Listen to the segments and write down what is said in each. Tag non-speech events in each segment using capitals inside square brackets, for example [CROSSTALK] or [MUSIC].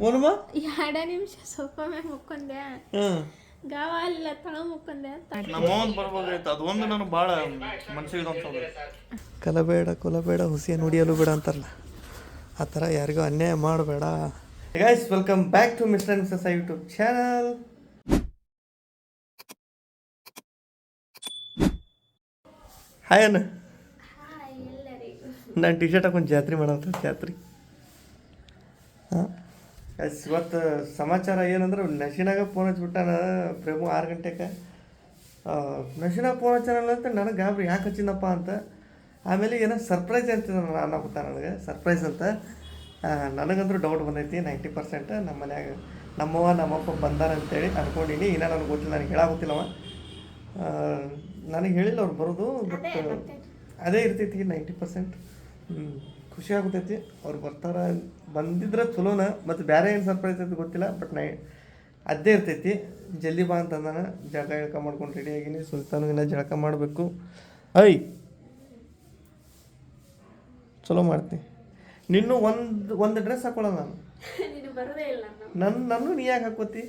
ಮೋನಮ್ಮ ಎರಡೇ ನಿಮಿಷ ಸೋಫಾ ಮ್ಯಾಗ ಮುಕ್ಕೊಂಡೆ. ಹಾಂ. ಗಾವ ಅಲ್ಲ ತಳ ಮುಕ್ಕೊಂಡೆ ಅಂತ. ನಮ್ಮ ಅವ್ನ್ ಬರ್ಬೇಕಾಯ್ತು ಅದೊಂದು ನನಗೆ ಭಾಳ ಮನ್ಸಿಗೆ ಅನ್ಸೋದು. ಕಲಬೇಡ ಕೊಲಬೇಡ ಹುಸಿಯ ನುಡಿಯಲು ಬೇಡ ಅಂತಾರಲ್ಲ. ಆ ಥರ ಯಾರಿಗೂ ಅನ್ಯಾಯ ಮಾಡಬೇಡ. Guys welcome back to mister and missus YouTube channel hi ಅನ್ನ ನಾನು ಟಿ ಶರ್ಟ್ ಹಾಕೊಂಡು ಜಾತ್ರೆ ಮಾಡತ್ತ ಜಾತ್ರೆ. ಹಾಂ. ಇವತ್ತು ಸಮಾಚಾರ ಏನಂದ್ರೆ ನಶಿನಾಗ ಫೋನ್ ಹಚ್ಬಿಟ್ಟಾನ ಪ್ರೇಮು ಆರು ಗಂಟೆಗೆ ನಶಿನಾಗ ಫೋನ್ ಹಚ್ಚಾನಲ್ಲ ಅಂತ ನನಗೆ ಗಾಬರಿ ಯಾಕೆ ಹಚ್ಚಿನಪ್ಪ ಅಂತ. ಆಮೇಲೆ ಏನೋ ಸರ್ಪ್ರೈಸ್ ಅಂತ ಅನ್ನಕುತ್ತ ನನಗೆ ಸರ್ಪ್ರೈಸ್ ಅಂತ. ನನಗಂದ್ರೂ ಡೌಟ್ ಬಂದೈತಿ ನೈಂಟಿ ಪರ್ಸೆಂಟ್ ನಮ್ಮ ಮನ್ಯಾಗ ನಮ್ಮವ್ವ ನಮ್ಮಪ್ಪ ಬಂದಾರ ಅಂತೇಳಿ ಅನ್ಕೊಂಡಿನಿ. ಇನ್ನೂ ನನಗೆ ಗೊತ್ತಿಲ್ಲ ನನಗೆ ಹೇಳಾಗುತ್ತಿಲ್ಲವ ನನಗೆ ಹೇಳಿಲ್ಲ ಅವ್ರು ಬರೋದು ಬಟ್ ಅದೇ ಇರ್ತೈತಿ ನೈಂಟಿ ಪರ್ಸೆಂಟ್ ಹ್ಞೂ ಖುಷಿ ಆಗುತ್ತೈತಿ ಅವ್ರು ಬರ್ತಾರ ಬಂದಿದ್ರೆ ಚಲೋನ ಮತ್ತು ಬೇರೆ ಏನು ಸರ್ಪ್ರೈಸ್ ಐತಿ ಗೊತ್ತಿಲ್ಲ ಬಟ್ ನೈ ಅದೇ ಇರ್ತೈತಿ. ಜಲ್ದಿ ಬಾ ಅಂತ ಅಂದಾನ ಜಳಕ ಗಿಳಕ ಮಾಡ್ಕೊಂಡು ರೆಡಿ ಆಗಿನಿ ಸುಲ್ತಾನು ಇನ್ನ ಜಳಕ ಮಾಡಬೇಕು. ಐ! ಚಲೋ ಮಾಡ್ತೀನಿ ನಿನ್ನೂ ಒಂದು ಒಂದು ಡ್ರೆಸ್ ಹಾಕೊಳ್ಳ ನಾನು? ನನ್ನ ನಾನು ನೀ ಯಾಕೆ ಹಾಕೋತಿ?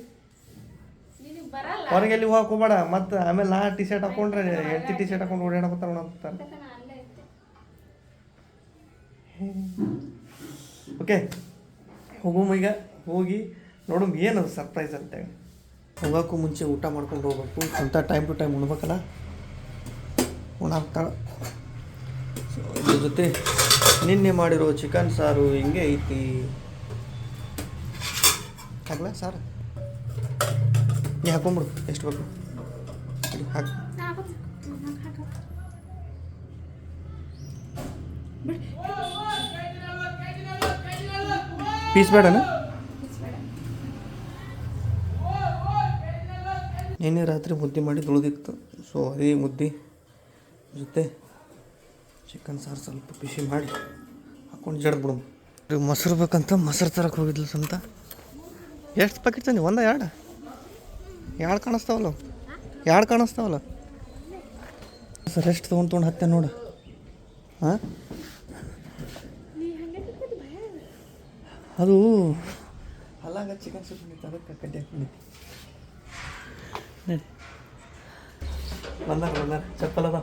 ಹೊರಗೆ ಎಲ್ಲಿ ಹಾಕೋಬೇಡ ಮತ್ತು ಆಮೇಲೆ ನಾ ಟಿ ಶರ್ಟ್ ಹಾಕೊಂಡ್ರೆ ಹೆಂಡತಿ ಟಿ ಶರ್ಟ್ ಹಾಕೊಂಡು ಓಡಾಡಕತ್ತಾರ ನೋಡ್ತಾರೆ ಓಕೆ ಹೋಗುಮ ಈಗ. ಹೋಗಿ ನೋಡು ಏನು ಸರ್ಪ್ರೈಸ್ ಅಂತೇಳಿ ಹೋಗೋಕ್ಕೂ ಮುಂಚೆ ಊಟ ಮಾಡ್ಕೊಂಡು ಹೋಗ್ಬೇಕು. ಅಂತ ಟೈಮ್ ಟು ಟೈಮ್ ಉಣ್ಬೇಕಲ್ಲ? ಉಣಾಕ್ತಾಳೆ. ಸೊ ಇದ್ರ ಜೊತೆ ನಿನ್ನೆ ಮಾಡಿರೋ ಚಿಕನ್ ಸಾರು ಹಿಂಗೆ ಐತಿ? ಹಾಕ್ಲಾ ಸಾರು? ನೀ ಹಾಕೊಂಬಿಡು. ಎಷ್ಟು ಬೇಕು? ಹಾಕು. ಪೀಸ್ ಬೇಡನಾ? ನಿನ್ನೆ ರಾತ್ರಿ ಮುದ್ದೆ ಮಾಡಿ ಉಳಿದಿತ್ತು ಸೊ ಅದೇ ಮುದ್ದೆ ಜೊತೆ ಚಿಕನ್ ಸಾರು ಸ್ವಲ್ಪ ಬಿಸಿ ಮಾಡಿ ಹಾಕೊಂಡು ಜಡ್ದು ಬಿಡು ಮೊಸರು ಬೇಕಂತ ಮೊಸರು ತರಕ್ಕೆ ಹೋಗಿದ್ಲು ಸ್ವಂತ ಎಷ್ಟು ಪ್ಯಾಕೆಟ್ ತಂದು? ಒಂದ ಎರಡು? ಎರಡು ಕಾಣಿಸ್ತಾವಲ್ಲ? ಎರಡು ಕಾಣಿಸ್ತಾವಲ್ಲ? ಸರ್ ಎಷ್ಟು ತೊಗೊಂಡು ತೊಗೊಂಡು ಹತ್ತೆ ನೋಡು. ಹಾಂ? ಅದು ಅಲ್ಲಾಗ ಚಿಕನ್ ಸೂಪ್ ಬಂದಿತ್ತು ಅದಕ್ಕೆ ಕಡ್ಡಿ ನಡಿ ಬಂದಾರ ಬಂದಾರ. ಚಪ್ಪಲ್ ಅದ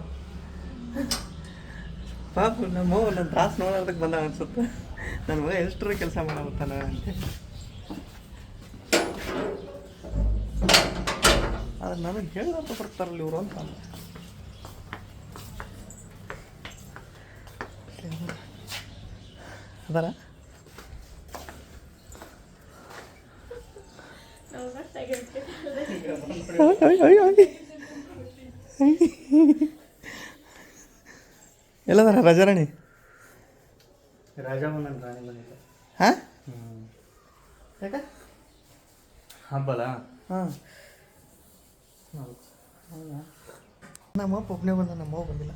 ಪಾಪ ನಮ್ಮ ನನ್ನ ತ್ರಾಸ ನೋಡೋದಕ್ಕೆ ಬಂದ ಅನ್ಸುತ್ತೆ. ನನ್ನ ಮಗ ಎಷ್ಟರ ಕೆಲಸ ಮಾಡಬತ್ತಾನ ಅಂತ. ಆದ್ರೆ ನನಗೆ ಹೇಳೋದು ಬರ್ತಾರಲ್ಲ ಇವರು ಅಂತ ಅಂದೆ. ಅದಾರ? [LAUGHS] ಎಲ್ಲದಾರ ರಾಜಾರಾಣಿ? ಹಾಂ? ಯಾಕ? ಹಬ್ಬಲ ಹಾಂ. ನಮ್ಮ ಅಪ್ಪ ಒಬ್ಬನೇ ಬಂದ ನಮ್ಮ ಅವ್ವ ಬಂದಿಲ್ಲ.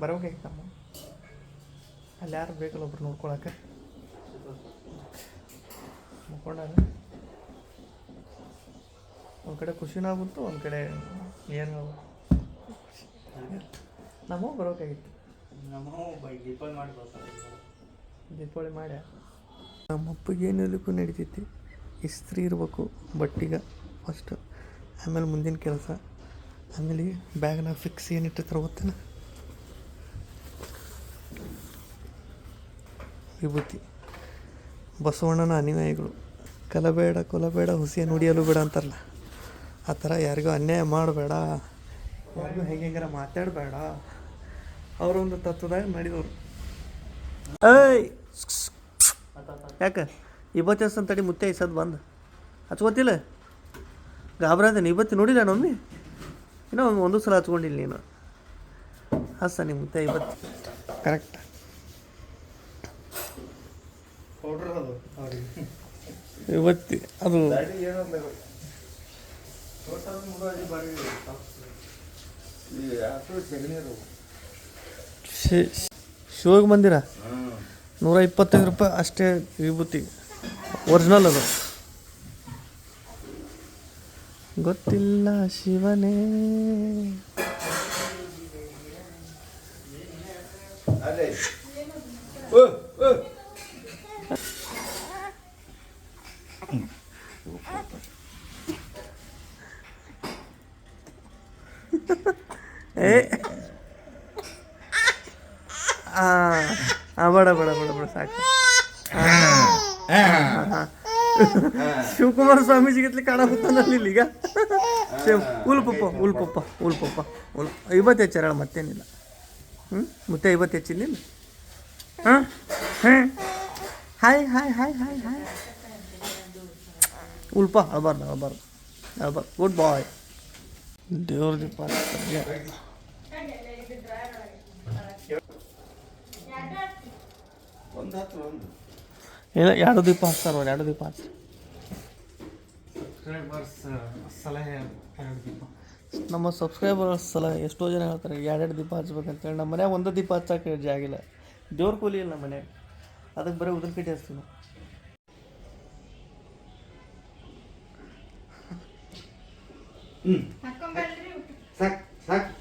ಬರೋಕೆ ನಮ್ಮ ಅಲ್ಲಿ ಯಾರು ಬೇಕಲ್ಲ ಒಬ್ರು ನೋಡ್ಕೊಳಕ್ಕೆ. ಮುಕ್ಕೊಂಡಾಗ ಒಂದು ಕಡೆ ಖುಷಿನೂ ಆಗುತ್ತು ಒಂದು ಕಡೆ ಏನು ನಮ್ಮ ಬರೋಕಾಗಿತ್ತು. ದೀಪಾವಳಿ ಮಾಡ್ಯ? ನಮ್ಮ ಅಪ್ಪಗೆ ಏನೆಲ್ಲಕ್ಕೂ ನಡೀತೈತಿ. ಇಸ್ತ್ರಿ ಇರಬೇಕು ಬಟ್ಟಿಗೆ ಫಸ್ಟ್ ಆಮೇಲೆ ಮುಂದಿನ ಕೆಲಸ. ಆಮೇಲೆ ಬ್ಯಾಗ್ನಾಗ ಫಿಕ್ಸ್ ಏನಿಟ್ಟಿರ್ತಾರೆ ಗೊತ್ತೇನ? ವಿಭೂತಿ. ಬಸವಣ್ಣನ ಅನುಯಾಯಿಗಳು ಕಲಬೇಡ ಕೊಲಬೇಡ ಹುಸಿಯ ನುಡಿಯಲು ಬೇಡ ಅಂತಾರಲ್ಲ. ಆ ಥರ ಯಾರಿಗೂ ಅನ್ಯಾಯ ಮಾಡಬೇಡ. ಯಾರಿಗೂ ಹೆಂಗೆ ಹೆಂಗಾರ ಮಾತಾಡಬೇಡ. ಅವರೊಂದು ತತ್ವದಾಗ ನಡೆದವರು. ಏಯ್! ಯಾಕೆ? ಇಬ್ಬತ್ತು ಅಂತ ತಡಿ ಮುತ್ತೆ ಐಸದ್ ಬಂದು. ಹಚ್ಕೋತಿಲ್ಲ? ಗಾಬರಾದೇನೆ ಇವತ್ತು ನೋಡಿಲ್ಲ ನಮ್ಮಿ? ಇನ್ನೂ ಒಂದು ಒಂದು ಸಲ ಹಚ್ಕೊಂಡಿಲ್ಲ ನೀನು. ಹಸ್ತ ನಿಮ್ಮ ಮುತ್ತೆ ಇವತ್ತು. ಕರೆಕ್ಟ್ ಪೌಡ್ರ್ ಅದು ಅವ್ರಿಗೆ. ಇವತ್ತಿ ಅದು ಶಿವಗೆ ಬಂದಿರ? ನೂರ ಇಪ್ಪತ್ತೈದು ರೂಪಾಯಿ ಅಷ್ಟೇ ವಿಭೂತಿ ಒರಿಜಿನಲ್ ಅದು. ಗೊತ್ತಿಲ್ಲ ಶಿವನೇ. शिवकुमार स्वामीजी घेतली काढा होताना लिहिली का शेव उल पप्पा उल पप्पा उल पप्पा उल इव त्याच्या राळ मत्ते निला मग त्या इव त्याची लिहिलं हाय हाय हाय हाय हाय ಉಲ್ಪ ಅಳಬಾರ್ದು ಅಳಬಾರ್ದು ಅಳ್ಬಾರ್ದು ಗುಡ್ ಬಾಯ್ ದೇವ್ರ ದೀಪ ಇಲ್ಲ ಎರಡು ದೀಪ ಹಾಕ್ತಾರ ಅವ್ರು ಎರಡು ದೀಪ ಹಾಕ್ತಾರೆ ಸಲಹೆ ನಮ್ಮ ಸಬ್ಸ್ಕ್ರೈಬರ್ಸ್ ಸಲ ಎಷ್ಟೋ ಜನ ಹೇಳ್ತಾರೆ ಎರಡೆರಡು ದೀಪ ಹಚ್ಬೇಕಂತೇಳಿ. ನಮ್ಮ ಮನ್ಯಾಗ ಒಂದು ದೀಪ ಹಚ್ಚಕ್ಕೆ ಜಾಗಿಲ್ಲ. ದೇವ್ರ ಕೂಲಿ ಇಲ್ಲ ನಮ್ಮ ಮನ್ಯಾಗ. ಅದಕ್ಕೆ ಬರೀ ಉದ್ರಕಟ್ಟಿ ಹಚ್ತೀನಿ ಹಚ್ತೀವಿ ನಾವು. ಸಾಕ್ ಸಾಕು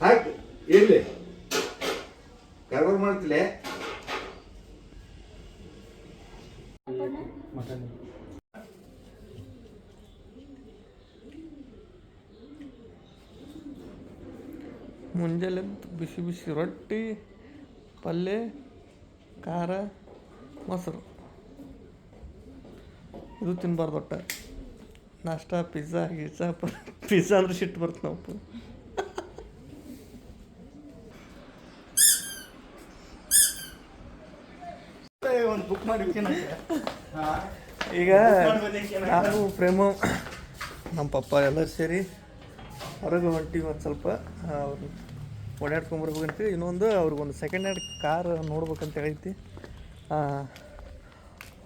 ಸಾಕು. ಇರ್ಲಿ. ಕರ್ಬರ್ ಮಾಡ್ತಿಲೆ. ಮುಂಜಾನೆ ಬಿಸಿ ಬಿಸಿ ರೊಟ್ಟಿ ಪಲ್ಯ ಖಾರ ಮೊಸರು. ಇದು ತಿನ್ಬಾರ್ದು ಒಟ್ಟ. ನಾಷ್ಟ ಪಿಜ್ಜಾ ಗಿಜ್ಜಾ ಪಿಜ್ಜಾ ಅಂದ್ರೆ ಸಿಟ್ಟು ಬರುತ್ತೆ ನಾವು ಒಂದು ಬುಕ್ ಮಾಡಿ ಈಗ ನಾವು ಪ್ರೇಮ ನಮ್ಮ ಪಪ್ಪ ಎಲ್ಲರೂ ಸೇರಿ ಹೊರಗೆ ಹೊಂಟಿವಿ ಒಂದು ಸ್ವಲ್ಪ ಅವ್ರು ಓಡಾಡ್ಕೊಂಬರ್ಬೇಕಂತೇಳಿ ಇನ್ನೊಂದು ಅವ್ರಿಗೊಂದು ಸೆಕೆಂಡ್ ಹ್ಯಾಂಡ್ ಕಾರ್ ನೋಡ್ಬೇಕಂತ ಐತಿ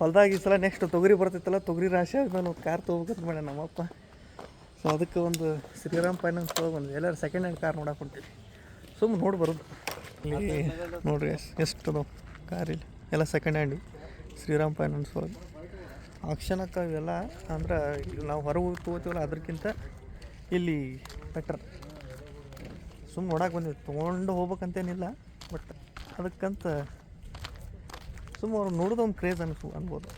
ಹೊಲ್ದಾಗ ಈ ಸಲ ನೆಕ್ಸ್ಟ್ ತೊಗರಿ ಬರ್ತೈತಲ್ಲ, ತೊಗರಿ ರಾಶಿ ಆದ್ಮೇಲೆ ಒಂದು ಕಾರ್ ತೊಗೋಬೇಕಂತ ಮಾಡ್ಯಾನ ನಮ್ಮಪ್ಪ. ಸೊ ಅದಕ್ಕೆ ಒಂದು ಶ್ರೀರಾಮ್ ಫೈನಾನ್ಸ್ ಒಂದು ಎಲ್ಲರೂ ಸೆಕೆಂಡ್ ಹ್ಯಾಂಡ್ ಕಾರ್ ನೋಡಕ್ಕೆ ಹೊಂಟಿವಿ. ಸುಮ್ಮನೆ ನೋಡಿ ಇಲ್ಲಿ ನೋಡ್ರಿ ಎಷ್ಟು ಎಷ್ಟು ಅದಾವ ಕಾರ್ ಇಲ್ಲಿ. ಎಲ್ಲ ಸೆಕೆಂಡ್ ಹ್ಯಾಂಡ್ ಶ್ರೀರಾಮ್ ಫೈನಾನ್ಸ್ ಒಳಗೆ. ಆಕ್ಷನಕ್ಕೆ ಇವೆಲ್ಲ ಅಂದ್ರೆ ನಾವು ಹೊರಗೆ ತೊಗೋತೀವಲ್ಲ ಅದಕ್ಕಿಂತ ಇಲ್ಲಿ ಬೆಟರ್ ಸುಮ್ಮನೆ ನೋಡಕ್ಕೆ ಬಂದಿವಿ. ತೊಗೊಂಡು ಹೋಗ್ಬೇಕಂತೇನಿಲ್ಲ ಬಟ್ ಅದಕ್ಕಂತ ಸುಮ್ಮನೆ ಅವ್ರು ನೋಡೋದು ಒಂದು ಕ್ರೇಜ್ ಅನ್ಸು, ಅನ್ಬೋದು.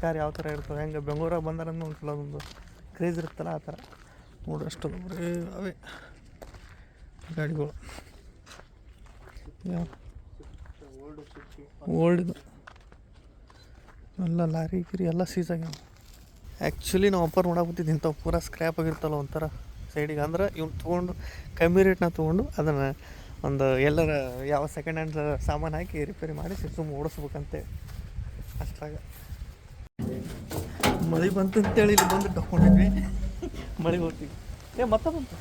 ಕಾರ್ ಯಾವ ಥರ ಇರ್ತವೆ ಹೆಂಗೆ ಬೆಂಗಳೂರಾಗ ಬಂದಾರಂದ್ರೆ ಒಂದು ಸಲ ಒಂದು ಕ್ರೇಜ್ ಇರುತ್ತಲ್ಲ ಆ ಥರ ನೋಡಿ ಬರೀ ಅವೇ ಗಾಡಿಗಳು. ಯಾವ? ಓಲ್ಡ್ ಎಲ್ಲ ಲಾರಿ ಗಿರಿ ಎಲ್ಲ ಸೀಸ್ ಆಗ್ಯಾವ. ಆ್ಯಕ್ಚುಲಿ ನಾವು ಅಪ್ಪರ್ ನೋಡಾಕತ್ತಿದ್ದು ಇಂಥವು ಪೂರ ಸ್ಕ್ರ್ಯಾಪ್ ಆಗಿರ್ತಲ್ಲ ಒಂಥರ ಸೈಡಿಗೆ ಅಂದ್ರೆ ಇವ್ನು ತೊಗೊಂಡು, ಕಮ್ಮಿ ರೇಟ್ನ ತೊಗೊಂಡು ಅದನ್ನು ಒಂದು ಎಲ್ಲರ ಯಾವ ಸೆಕೆಂಡ್ ಹ್ಯಾಂಡ್ ಸಾಮಾನು ಹಾಕಿ ರಿಪೇರಿ ಮಾಡಿ ಸುಮ್ಮ ಓಡಿಸ್ಬೇಕಂತೆ ಅಷ್ಟಾಗ ಮಳೆ ಬಂತು ಅಂತೇಳಿ ಇಲ್ಲಿ ಬಂದು ತಗೊಂಡಿದ್ವಿ ಮಳೆ ಹೋಗ್ತೀವಿ ಏ ಮತ್ತೆ ಬಂತು.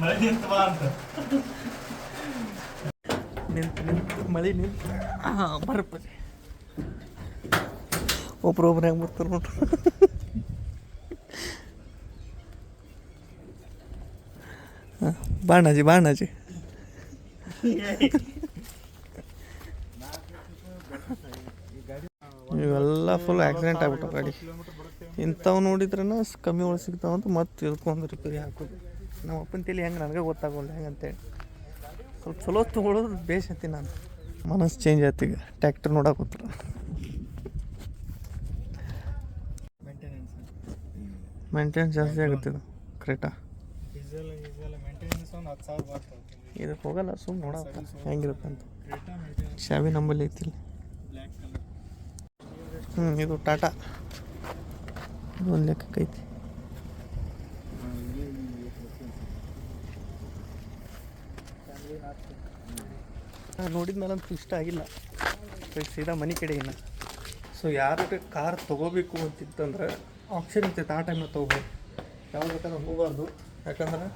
ಮಳೆ ಅಂತ ನಿಂತು ನಿಂತು, ಮಳೆ ನಿಂತು. ಹಾಂ ಬರ್ಪದೆ ಒಬ್ರೊಬ್ರು ಹೆಂಗೆ ಬರ್ತಾರೆ ನೋಡ್ರಿ. ಬಾಣಾಜಿ ಬಾಣಾಜಿ. ಇವೆಲ್ಲ ಫುಲ್ ಆಕ್ಸಿಡೆಂಟ್ ಆಗ್ಬಿಟ್ಟು ಗಾಡಿ. ಇಂಥವು ನೋಡಿದ್ರೆ ಕಮ್ಮಿ ಒಳಗೆ ಸಿಗ್ತಾವಂತ ಮತ್ತೆ ತಿಳ್ಕೊಂಡು ರಿಪೇರಿ ಹಾಕೋದು. ನಮ್ಮ ಅಪ್ಪನ ತಲೆ ಹೆಂಗೆ ನನಗೆ ಗೊತ್ತಾಗೋಲ್ಲ ಹೆಂಗಂತೇಳಿ. ಸ್ವಲ್ಪ ಚಲೋ ತೊಗೊಳೋದು ಬೇಸ್ ಅಂತೀನಿ ನಾನು. ಮನಸ್ಸು ಚೇಂಜ್ ಆಯ್ತು ಈಗ. ಟ್ಯಾಕ್ಟರ್ ನೋಡಕ್ಕೆ ಹೋತ್ರ ಮೇಂಟೆನೆನ್ಸ್ ಜಾಸ್ತಿ ಆಗುತ್ತೆ ಇದು. ಕ್ರೇಟಾ ಇದಕ್ಕೆ ಹೋಗಲ್ಲ ಸುಮ್ ನೋಡಕ್ಕ ಹೆಂಗಿರುತ್ತೆ ಅಂತ. ಶಾವಿ ನಂಬಲ್ಲಿ ಐತಿಲ್ಲ ಹ್ಞೂ ಇದು ಟಾಟಾ ಇದು ಒಂದು ಲೆಕ್ಕಕ್ಕೆ ಐತಿ ನೋಡಿದ ಮೇಲೆ ಅಂತೂ ಇಷ್ಟ ಆಗಿಲ್ಲ. ಸೀದಾ ಮನೆ ಕಡೆ ಇನ್ನು. ಸೊ ಯಾರು ಕಾರ್ ತೊಗೋಬೇಕು ಅಂತಿತ್ತಂದ್ರೆ ಆಪ್ಷನ್ ಇರ್ತೈತೆ ಆ ಟೈಮ್ನ ತೊಗೋಬೋದು ಯಾವಾಗ ಬೇಕಾದ್ರೆ ಹೋಗಬಾರ್ದು. ಯಾಕಂದ್ರೆ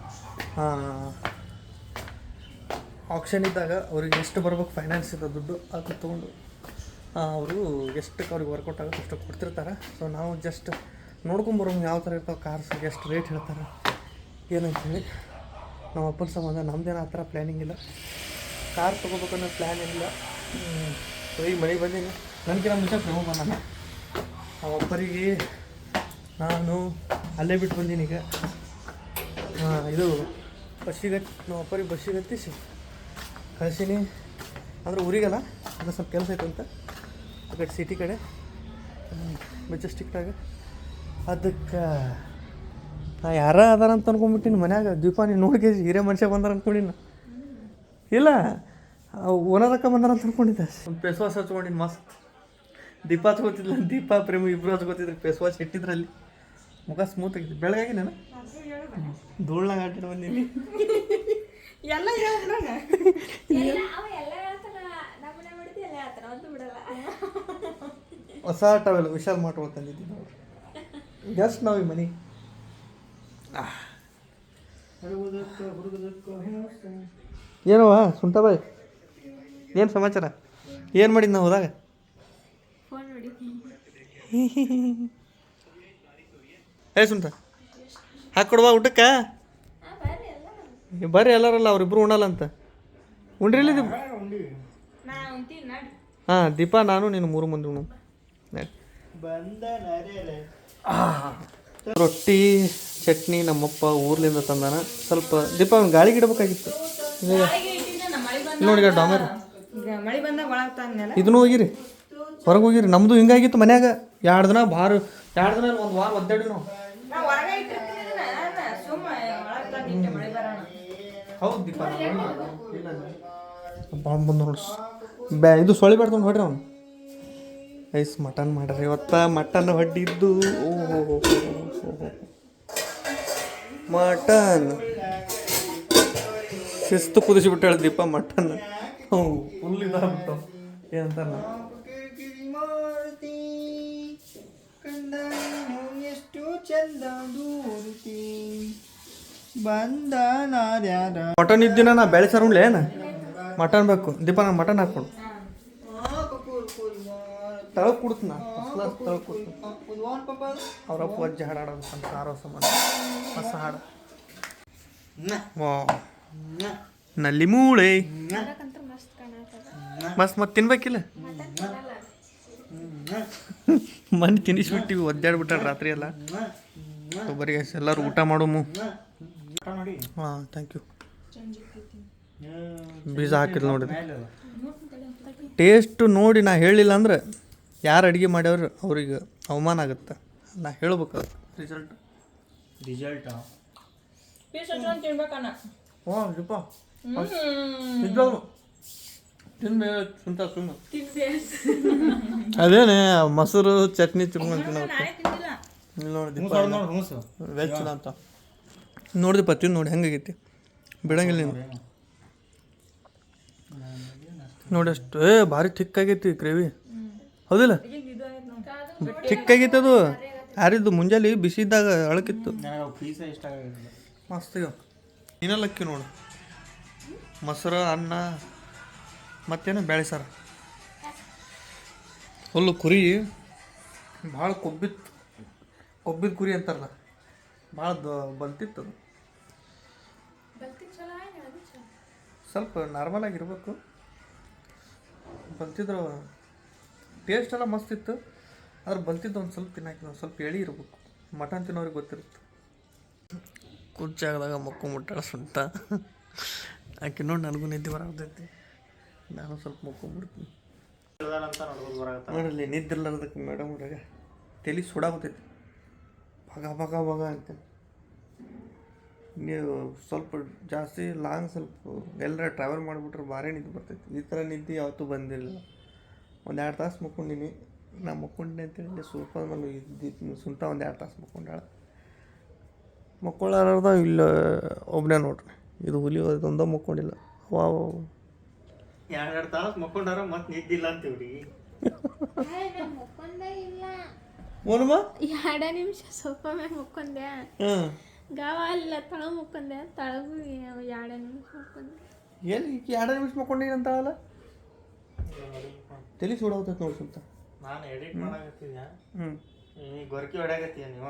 ಆಪ್ಷನ್ ಇದ್ದಾಗ ಅವ್ರಿಗೆ ಎಷ್ಟು ಬರ್ಬೇಕು ಫೈನಾನ್ಸ್ ಇದ್ದ ದುಡ್ಡು ಅದು ತೊಗೊಂಡು ಅವರು ಎಷ್ಟಕ್ಕೆ ಅವ್ರಿಗೆ ವರ್ಕೌಟ್ ಆಗುತ್ತೆ ಅಷ್ಟು ಕೊಡ್ತಿರ್ತಾರೆ. ಸೊ ನಾವು ಜಸ್ಟ್ ನೋಡ್ಕೊಂಬರೋ ಯಾವ ಥರ ಇರ್ತಾವೆ ಕಾರ್ಸ್ ಎಷ್ಟು ರೇಟ್ ಹೇಳ್ತಾರೆ, ಏನಂತೇಳಿ. ನಮ್ಮ ಅಪ್ಪನ ಸಂಬಂಧ, ನಮ್ದೇನು ಆ ಥರ ಪ್ಲ್ಯಾನಿಂಗ್ ಇಲ್ಲ. ಕಾರ್ ತೊಗೋಬೇಕನ್ನೋ ಪ್ಲ್ಯಾನ್ ಇಲ್ಲ ಈಗ ಮನೆಗೆ ಬಂದೀನಿ. ನನಗಿನ ಮುಂಚೆ ಪ್ರೇಮ ಬಂದಾನ. ಆ ಒಬ್ಬರಿಗೆ ನಾನು ಅಲ್ಲೇ ಬಿಟ್ಟು ಬಂದೀನಿ ಈಗ. ಹಾಂ, ಇದು ಬಸ್ಸಿಗೆ ನಮ್ಮ ಒಬ್ಬರಿಗೆ ಬಸ್ಸಿಗೆ ಹತ್ತಿಸಿ ಕಳಿಸೀನಿ. ಅಂದ್ರೆ ಊರಿಗಲ್ಲ ಅದು ಸ್ವಲ್ಪ ಕೆಲಸ ಐತಂತ ಆ ಕಡೆ. ಸಿಟಿ ಕಡೆ ಮೆಜೆಸ್ಟಿಕ್ದಾಗ ಅದಕ್ಕೆ ನಾ ಯಾರ ಅದಾರ ಅಂತ ಅನ್ಕೊಂಡ್ಬಿಟ್ಟಿನಿ ಮನ್ಯಾಗ. ದೀಪ, ನೀನು ನೋಡಿ ಹಿರೇ ಮನುಷ್ಯ ಬಂದಾರ ಅನ್ಕೊಂಡಿನ ಇಲ್ಲ ಓನರಕ್ಕ ಬಂದಾರ ಅಂತ ಅನ್ಕೊಂಡಿದ್ದೆ ಒಂದು ಫೇಸ್ ವಾಶ್ ಹಚ್ಕೊಂಡಿನಿ ಮಸ್ತ್ ದೀಪ ಹಚ್ಕೋತಿದ್ಲ? ದೀಪ ಪ್ರೇಮ ಇಬ್ರು ಹಚ್ಕೋತಿದ್ರು ಫೇಸ್ ವಾಶ್ ಇಟ್ಟಿದ್ರಲ್ಲಿ. ಮುಖ ಸ್ಮೂತ್ ಆಗಿದೆ. ಬೆಳಗಾಗಿ ನಾನು ಧೂಳ್ನಾಗ ಆಟಿಡ್ ಬಂದೀನಿ ಎಲ್ಲ ಹೊಸ ಟವೆಲ್ ವಿಶಾಲ್ ಮಾಡ್ಕೊಳ್ ತಂದಿದ್ದೀವಿ ನಾವು ಜಸ್ಟ್ ನಾವು ಈ ಮನೆ ಏನವ ಸುಂಟ ಬಾಯ್ ಏನು ಸಮಾಚಾರ? ಏನು ಮಾಡಿದ್ ನಾವು ಹೋದಾಗ? ಏ ಸುಂಟ. ಹಾಕೊಡ್ವಾ ಊಟಕ್ಕೆ? ಹಾಂ ಬರ್ರಿ ಎಲ್ಲ ಬರ್ರಿ ಎಲ್ಲರಲ್ಲ ಅವ್ರಿಬ್ರು ಉಣ್ಣಲ್ಲ ಅಂತ. ಉಂಡ್ರಿಲ್ಲ ದೀಪ ಹಾಂ ದೀಪ ನಾನು ನೀನು ಮೂರು ಮಂದಿ ಉಣ್ಣು. ರೊಟ್ಟಿ ಚಟ್ನಿ ನಮ್ಮಪ್ಪ ಊರ್ಲಿಂದ ತಂದಾನ. ಸ್ವಲ್ಪ ದೀಪ ಅವ್ನು ಗಾಳಿಗೆ ಇಡಬೇಕಾಗಿತ್ತು ಈಗ ಇಲ್ಲಿ ನೋಡಿ ಡಾಮರ್. ಇದನ್ನು ಹೋಗಿರಿ. ಹೊರಗೆ ಹೋಗಿರಿ. ನಮ್ದು ಹಿಂಗಾಗಿತ್ತು ಮನ್ಯಾಗ. ಎರಡು ದಿನ ಭಾರ, ಎರಡು ದಿನ ಒಂದು ವಾರ ಒದ್ದಾಡಿ ನಾವು ಹೌದು ನೋಡಿ. ಬ್ಯಾ, ಇದು ಸೊಳಿ ಬಾರ್ದು ನೋಡ್ರಿ ಅವ್ನು. ಐಸ್ ಮಟನ್ ಮಾಡ್ರಿ ಇವತ್ತ. ಮಟನ್ ಹೊಡ್ಡಿದ್ದು. ಓಹೋ. ಮಟನ್. ಶಿಸ್ತು ಕುದಿಸಿಬಿಟ್ಟಾಳ ದೀಪ ಮಟನ್. ಹ್ಞೂ. ಫುಲ್ ಇದಾಗ್ಬಿಟ್ಟು ಏನಂತಾರ ಎಷ್ಟು ಚಂದ ದೂರುತಿ ಬಂದ ನಾರ್ಯಾರ ಮಟನ್ ಇದ್ದಿನ ನಾ ಬೆಳೆ ಉಣ್ಲೆ ಏನ? ಮಟನ್ ಬೇಕು. ದೀಪ ನಾನು ಮಟನ್ ಹಾಕ್ಕೊಡು. ತಳಕ್ ಕುಡ್ತು ನಾ ತಳಗ್ ಕುಡ್ತು ಅವರಪ್ಪ ಅಜ್ಜಿ ಹಾಡಾಡೋದು ಅಂತ ಆರೋ ಸಮಾನ ಹೊಸ ಹಾಡು. ವಾ ನಲ್ಲಿ ಮೂಳೆ. ಮಸ್ತ್ ಮತ್ತೆ ತಿನ್ಬೇಕಿಲ್ಲ? ಮನೆ ತಿನ್ನಿಸ್ಬಿಟ್ಟಿವಿ ಒದ್ದಾಡ್ಬಿಟ್ಟಾರ ರಾತ್ರಿ ಎಲ್ಲ. ಒಬ್ಬರಿಗೆ ಎಲ್ಲರೂ ಊಟ ಮಾಡೋಮು ಹಾಂ ಥ್ಯಾಂಕ್ ಯು ಬೀಜ ಹಾಕಿಲ್ಲ ನೋಡಿ. ಟೇಸ್ಟ್ ನೋಡಿ ನಾ ಹೇಳಿಲ್ಲ ಅಂದ್ರೆ ಯಾರು ಅಡುಗೆ ಮಾಡ್ಯವ್ರು ಅವ್ರಿಗೆ ಅವಮಾನ ಆಗುತ್ತೆ. ನಾ ಹೇಳ್ಬೇಕು ರಿಸಲ್ಟ್ ರಿಸಲ್ಟ್ ತಿನ್ಬೇಕಣ್ಣ ಹ್ಞೂ ದೀಪ ನಿಜವಾಗ್ಲು ತಿನ್ಬೇ ಸುಂತ ಸುಮ್ಮನೆ ಅದೇನೆ ಮೊಸರು ಚಟ್ನಿ ತಿನ್ಕೊಂಡು ತಿನ್ನೋದು ನಾನೇ ತಿಂದಿಲ್ಲ. ಇಲ್ಲಿ ನೋಡಿ ದೀಪ ವೆಜ್ ಅಂತ ನೋಡಿದಪ್ಪ ತಿಂದು ನೋಡಿ ಹೆಂಗಾಗೈತಿ ಬಿಡಂಗಿಲ್ಲ ನೀನು. ನೋಡಿ ಅಷ್ಟು. ಏ ಭಾರಿ ಥಿಕ್ ಆಗೈತಿ ಗ್ರೇವಿ. ಹೌದಿಲ್ಲ? ಥಿಕ್ ಆಗೈತಿ ಅದು ಯಾರಿದ್ದು ಮುಂಜಾನೆ ಬಿಸಿ ಇದ್ದಾಗ ಅಳಕಿತ್ತು. ಮಸ್ತ್ ಇವ ಇನ್ನಲಕ್ಕಿ ನೋಡು. ಮೊಸರು ಅನ್ನ ಮತ್ತೇನು ಬೇಳೆ ಸಾರು? ಫುಲ್ಲು ಕುರಿ ಭಾಳ ಕೊಬ್ಬಿತ್ತು ಕೊಬ್ಬಿದ ಕುರಿ ಅಂತಾರಲ್ಲ ಭಾಳ ಬಂತಿತ್ತು ಅದು. ಸ್ವಲ್ಪ ನಾರ್ಮಲ್ ಆಗಿರ್ಬೇಕು. ಬಲ್ತಿದ್ರು ಟೇಸ್ಟ್ ಎಲ್ಲ ಮಸ್ತ್ ಇತ್ತು. ಆದ್ರೆ ಬಲ್ತಿದ್ದು ಒಂದು ಸ್ವಲ್ಪ ತಿನ್ನಕ್ಕೆ ಒಂದು ಸ್ವಲ್ಪ ಎಳಿ ಇರ್ಬೇಕು. ಮಟನ್ ತಿನ್ನೋರಿಗೆ ಗೊತ್ತಿರುತ್ತೆ. ಕುರ್ಚಾಗದಾಗ ಮಕ್ಕೊಂಬಿಟ್ಟಾಳ ಸುಂಟ ಆಕೆ ನೋಡಿ ನನಗೂ ನಿದ್ದೆ ಬರಾಗ್ತೈತಿ ನಾನು ಸ್ವಲ್ಪ ಮಕ್ಕೊಂಬಿಡ್ತೀನಿ ಅಂತ ನೋಡಲ್ಲಿ, ನಿದ್ದೆ ಇರ್ಲಾರ್ದಕ್ಕೆ ಮೇಡಮ್ ಹುಡುಗ ತಲೆ ಸುಡಾಗುತ್ತೈತಿ ಬಗ ಬಗ ಬಗ ಅಂತ. ನೀವು ಸ್ವಲ್ಪ ಜಾಸ್ತಿ ಲಾಂಗ್ ಸ್ವಲ್ಪ ಎಲ್ಲರ ಟ್ರಾವೆಲ್ ಮಾಡಿಬಿಟ್ರೆ ಭಾರಿ ನಿದ್ದೆ ಬರ್ತೈತಿ. ಈ ಥರ ನಿದ್ದೆ ಯಾವತ್ತೂ ಬಂದಿರಲಿಲ್ಲ ಒಂದು ಎರಡು ತಾಸು ಮಕ್ಕೊಂಡಿನಿ. ನಾ ಮಕ್ಕೊಂಡಿನಿ ಅಂತೇಳಿ ಸೋಫಾ ಮೇಲೆ ಸುಂಟ ಒಂದು ಎರಡು ತಾಸು ಮಕ್ಕೊಂಡಾಳ. ಮಕ್ಕೊಳ್ಳಾರ್ದ ಇಲ್ಲ ಒಬ್ಬನೇ ನೋಡ್ರಿ. ಇದು ಹುಲಿ ಒಂದ ಮಕ್ಕೊಂಡಿಲ್ಲ. ವಾ ಎರಡು ಎರಡು ತಾಸು ಮಕ್ಕೊಂಡಾರ ಮತ್ತೆ ನಿದ್ದಿಲ್ಲ ಅಂತೀವ್ರಿ. ಓನಮ್ಮ ಎರಡ ನಿಮಿಷ ಸ್ವಲ್ಪ ಮೇಲೆ ಮುಕ್ಕೊಂಡೆ. ಹಾಂ. ಗಾವ ಅಲ್ಲ ತಳ ಮುಕ್ಕೊಂಡೆ. ತಳಗು ಎರಡ ನಿಮಿಷ ಮುಕ್ಕೊಂಡೆ. ಎಲ್ಲಿ ಈಕಿ ಎರಡೇ ನಿಮಿಷ ಮಕ್ಕೊಂಡಿನಿ ಅಂತಾಳಲ್ಲ ತಲೆ ಸುಡಾಗ್ತೈತೆ ನೋಡಿ ಸುತ್ತ ನಾನು ಎಡಿಟ್ ಮಾಡಾಕತ್ತಿದ್ಯಾ? ಹ್ಞೂ ಈ ಗೊರಕಿ ಹೊಡ್ಯಾಕತ್ತೀಯ ನೀವ?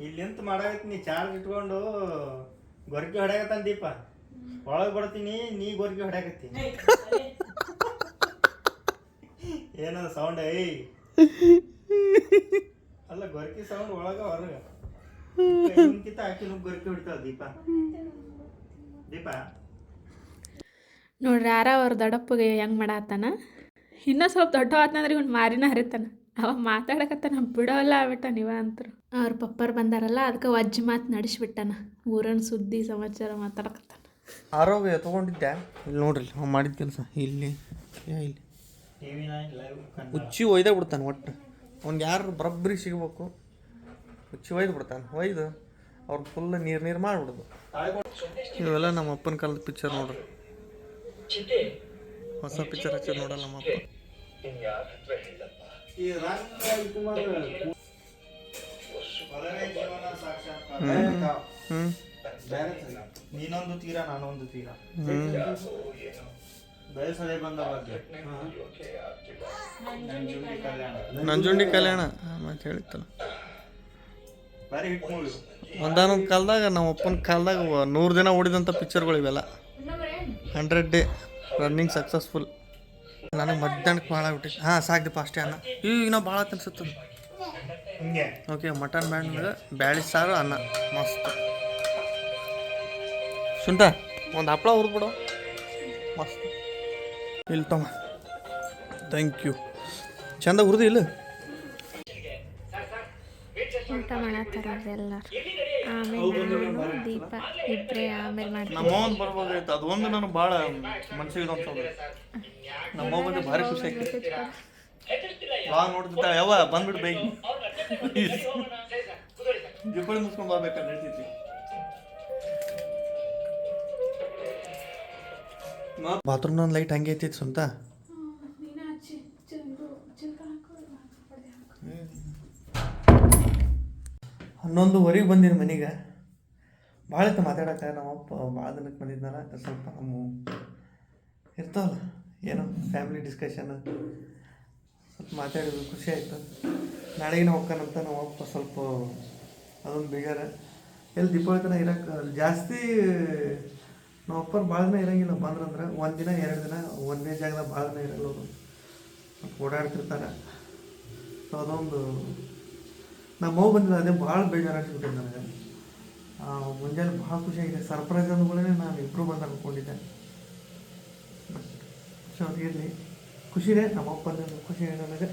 ಇಲ್ಲಿಂತ ಮಾಡಾಕತ್ತಿ ನೀ ಚಾರ್ಜ್ ಇಟ್ಕೊಂಡು ಗೊರಕಿ ಹೊಡ್ಯಾಕತ್ತಾನ ದೀಪ. ಒಳಗೆ ಬರ್ತೀನಿ ನೀ ಗೊರಕಿ ಹೊಡ್ಯಾಕತ್ತಿ. [LAUGHS] ಏನದ ಸೌಂಡ್ ಏಯ್. ಅಲ್ಲ ಗೊರಕಿ ಸೌಂಡ್ ಒಳಗ ಹೊರಗ. [LAUGHS] ಕಿತ್ತ ಹಾಕಿ ನುಗ್ಗಿ ಗೊರಕಿ ಹೊಡಿತಾವ ದೀಪ. ದೀಪ. ನೋಡ್ರಿ ಯಾರ ಅವ್ರ ದಡಪ್ಪಗೆ ಹೆಂಗೆ ಮಾಡತ್ತಾನ? ಇನ್ನೂ ಸ್ವಲ್ಪ ದೊಡ್ಡ ಆತಂದ್ರೆ ಇವ್ನು ಮಾರಿನ ಹರಿತಾನ. ಅವ ಮಾತಾಡಕತ್ತಾನ ಬಿಡೋಲ್ಲ ಆಗ್ಬಿಟ್ಟ ನೀವ ಅಂತರು. ಅವ್ರ ಪಪ್ಪರ್ ಬಂದಾರಲ್ಲ ಅದಕ್ಕೆ ವಜ್ಜ ಮಾತು ನಡೆಸಿಬಿಟ್ಟನ. ಊರನ್ ಸುದ್ದಿ ಸಮಾಚಾರ ಮಾತಾಡಕತ್ತಾನ. ಆರೋಗ್ಯ ತೊಗೊಂಡಿದ್ದೆ ಇಲ್ಲಿ ನೋಡ್ರಿ ಅವ್ನು ಮಾಡಿದ ಕೆಲಸ. ಇಲ್ಲಿ ಏ, ಇಲ್ಲಿ. ಹುಚ್ಚಿ ಒಯ್ದೇ ಬಿಡ್ತಾನೆ ಒಟ್ಟು. ಅವ್ನಿಗೆ ಯಾರು ಬರಬ್ಬರಿ ಸಿಗಬೇಕು? ಹುಚ್ಚಿ ಒಯ್ದು ಬಿಡ್ತಾನೆ. ಒಯ್ದು ಅವ್ರು ಫುಲ್ ನೀರು ನೀರು ಮಾಡಿಬಿಡೋದು. ಇವೆಲ್ಲ ನಮ್ಮ ಅಪ್ಪನ ಕಾಲದ ಪಿಕ್ಚರ್ ನೋಡ್ರಿ. ಹೊಸ ಪಿಕ್ಚರ್ ಹಚ್ಚಿ ನೋಡಲ್ಲ ನಮ್ಮ ಅಪ್ಪ. ನೀನೊಂದು ತೀರ ನಾನೊಂದು ತೀರ. ಬಯಸದೆ ಬಂದ ಬಗ್ಗೆ. ನಂಜುಂಡಿ ಕಲ್ಯಾಣ. ಮತ್ತೆ ಹೇಳಿತ್ತಲ್ಲ. ಬರೀ ಹಿಟ್ ಮೂವಿ ಒಂದಾನೊಂದು ಕಾಲದಾಗ ನಮ್ಮ ಅಪ್ಪನ ಕಾಲದಾಗ ನೂರು ದಿನ ಓಡಿದಂಥ ಪಿಕ್ಚರ್ಗಳು ಇವೆಲ್ಲ. ಹಂಡ್ರೆಡ್ ಡೇ ರನ್ನಿಂಗ್ ಸಕ್ಸಸ್ಫುಲ್ ನನಗೆ ಮಧ್ಯಾಹ್ನಕ್ಕೆ ಭಾಳ ಆಗ್ಬಿಟ್ಟಿತ್ತು. ಹಾಂ ಸಾಕು ಅಷ್ಟೇ ಅನ್ನ. ಈಗ ನಾವು ಭಾಳ ಅನ್ಸುತ್ತದೆ ಹಿಂಗೆ. ಓಕೆ ಮಟನ್ ಬ್ಯಾಂಡ್ ಬ್ಯಾಳಿ ಸಾರು ಅನ್ನ. ಮಸ್ತ್. ಸುಂಟ ಒಂದು ಹಪ್ಪಳ ಹುರಿದ್ಬಿಡು. ಮಸ್ತ್. ಇಲ್ಲಿ ತಮ್ಮ ಥ್ಯಾಂಕ್ ಯು ಚಂದ ಹುರಿದು ಇಲ್ಲ. ಊಟ ಮಾಡತ್ತಾರ ಎಲ್ಲರೂ ಆಮೇಲೆ ನಾನು ದೀಪ ಇಬ್ಬರೇ ಆಮೇಲೆ ಮಾಡ್ತೀವಿ ಭಾಳ ಮನ್ಸಿಗೆ ಅನ್ಸೋದು. ನಮ್ಮ ಅವ್ವ ಬಂದು ಭಾರಿ ಖುಷಿ ಆಯ್ತು. ವಾ ನೋಡ್ತಿದ್ದ ಯಾವ ಬಂದ್ಬಿಟ್ಟು ಬೇಗ ದೀಪಾವಳಿ ಮುಗಿಸ್ಕೊಂಡು ಬರ್ಬೇಕಂತ ನಡೀತೈತಿ ಬಾತ್ರೂಮ್ನ ಲೈಟ್ ಹಂಗೆ ಐತಿತ್ತು ಹನ್ನೊಂದು ಹನ್ನೊಂದುವರೆಗೆ ಬಂದಿನ ಮನೆಗೆ. ಭಾಳ ಇತ್ತು ಮಾತಾಡಕ್ಕೆ ನಮ್ಮಪ್ಪ ಭಾಳ ದಿನಕ್ಕೆ ಬಂದಿದ್ನಲ್ಲ, ಸ್ವಲ್ಪ ನಮ್ಮ ಇರ್ತಾವಲ್ಲ, ಏನೋ ಫ್ಯಾಮಿಲಿ ಡಿಸ್ಕಷನ್ ಮಾತಾಡಿದ್ರು ಖುಷಿ ಆಯಿತು. ನಾಳೆಗೆ ನಾವು ಹೋಗ್ತಾನಂತ ನಮ್ಮಪ್ಪ ಸ್ವಲ್ಪ ಅದೊಂದು ಬೇಜಾರ. ಎಲ್ಲಿ ದೀಪಾವಳಿ ತನಕ ಇರಕ್ಕೆ ಜಾಸ್ತಿ ನಮ್ಮ ಅಪ್ಪನ ಭಾಳ ದಿನ ಇರೋಂಗಿಲ್ಲ ಬಂದ್ರಂದ್ರೆ ಒಂದು ದಿನ, ಎರಡು ದಿನ, ಒಂದೇ ಜಾಗದಾಗ ಭಾಳ ದಿನ ಇರಲ್ಲ ಅವರು ಓಡಾಡ್ತಿರ್ತಾರೆ. ಸೊ ಅದೊಂದು ನಮ್ಮ ಮಗು ಬಂದಿಲ್ಲ, ಅದೇ ಭಾಳ ಬೇಜಾರಾಗ್ತಿರ್ತದೆ ನನಗೆ. ಮುಂಜಾನೆ ಭಾಳ ಖುಷಿಯಾಗಿದೆ ಸರ್ಪ್ರೈಸ್ ಅಂದ್ಗಳೇ ನಾನು ಇಬ್ಬರು ಬಂದು ಅಂದ್ಕೊಂಡಿದ್ದೆ ಸೊ ಇರಲಿ. ಖುಷಿನೇ ನಮ್ಮಪ್ಪ ಬಂದ ಖುಷಿ ನನಗೆ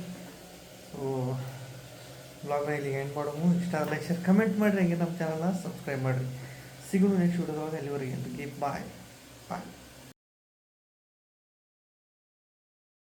ಬ್ಲಾಗ್ನ ಇಲ್ಲಿಗೆ ಎಂಡ್ ಮಾಡೋಮು, ಇಷ್ಟ ಲೈಕ್ ಶೇರ್ ಕಮೆಂಟ್ ಮಾಡಿರಿ, ಹಂಗೆ ನಮ್ಮ ಚಾನಲ್ನ ಸಬ್ಸ್ಕ್ರೈಬ್ ಮಾಡಿರಿ. ಸಿಗೋಣ ನೆಕ್ಸ್ಟ್ ವಿಡಿಯೋದೊಳಗೆ ಅಂತ ಕೀಪ್ ಬಾಯ್ ಬಾಯ್